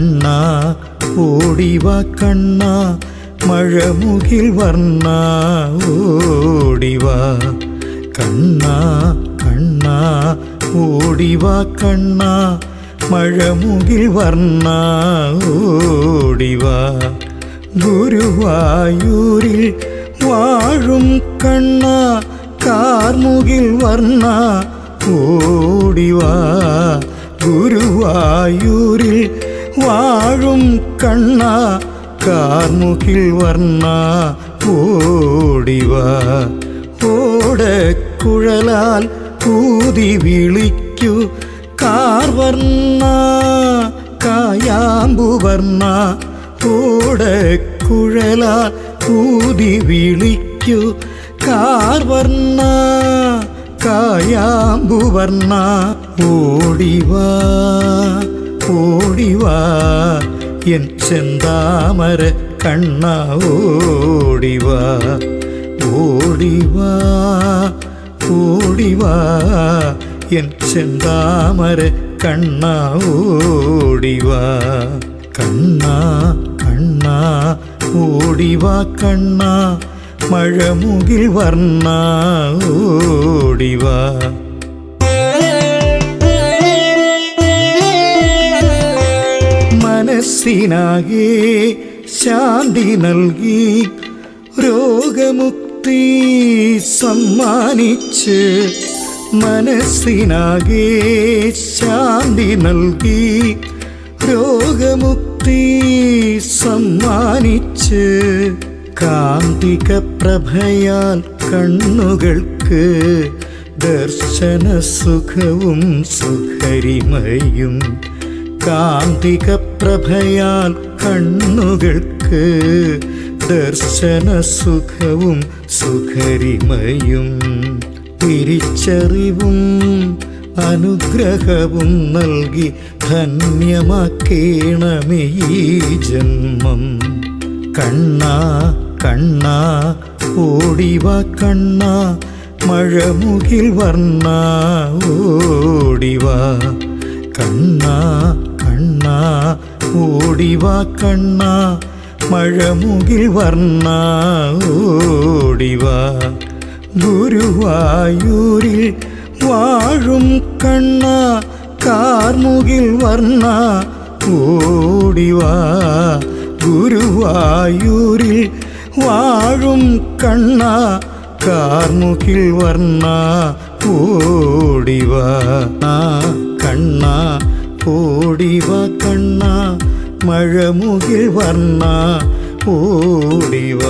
கண்ணா ஓடிவா கண்ணா மழமுகில் வர்ணா ஓடிவா கண்ணா கண்ணா ஓடிவா கண்ணா மழமுகில் வர்ணா ஓடிவா குருவாயூரில் வாழும் கண்ணா கார்முகில் வர்ணா ஓடிவா குருவாயூரில் വർണ്ണ ഓടിവാ ഗുരുവായൂരിൽ വാഴും കണ്ണ കാർമുകിൽ വർണ്ണ ഓടിവാ ഓടക്കുഴലാൽ ഊതി വിളിക്കൂ കാർവർണ്ണ കായാമ്പുവർണ്ണ ഓടക്കുഴലാൽ ഊതി വിളിക്കൂ കാർവർണ്ണ കായാമ്പുവർണ്ണ ഓടിവാ ஓடிவா என் செந்தாமர கண்ணா ஓடிவா ஓடிவா ஓடிவா என் செந்தாமர கண்ணா ஓடிவா கண்ணா கண்ணா ஓடிவா கண்ணா. மழமுகில் வர்ணா ஓடிவா മനസ്സിനാകെ ശാന്തി നൽകി രോഗമുക്തി സമ്മാനിച്ച് മനസ്സിനാകെ ശാന്തി നൽകി രോഗമുക്തി സമ്മാനിച്ച് കാന്തിക പ്രഭയാൽ കണ്ണുകൾക്ക് ദർശന സുഖവും സുഖരിമയും കാന്തിക പ്രഭയാൽ കണ്ണുകൾക്ക് ദർശന സുഖവും സുഖരിമയും തിരിച്ചറിവും അനുഗ്രഹവും നൽകി ധന്യമാക്കേണമേ ഈ ജന്മം. കണ്ണാ കണ്ണാ ഓടിവ കണ്ണാ മഴമുകിൽ വർണ ഓടിവ കണ്ണാ ஓடிவா கண்ணா மழமுகில் வர்ணா ஓடிவா. குருவாயூரில் வாழும் கண்ணா கார்முகில் வர்ணா ஓடிவா. குருவாயூரில் வாழும் கண்ணா கார்முகில் வர்ணா ஓடிவா. கண்ணா ஓடிவா கண்ணா மழமுகில் வர்ணா ஓடிவா.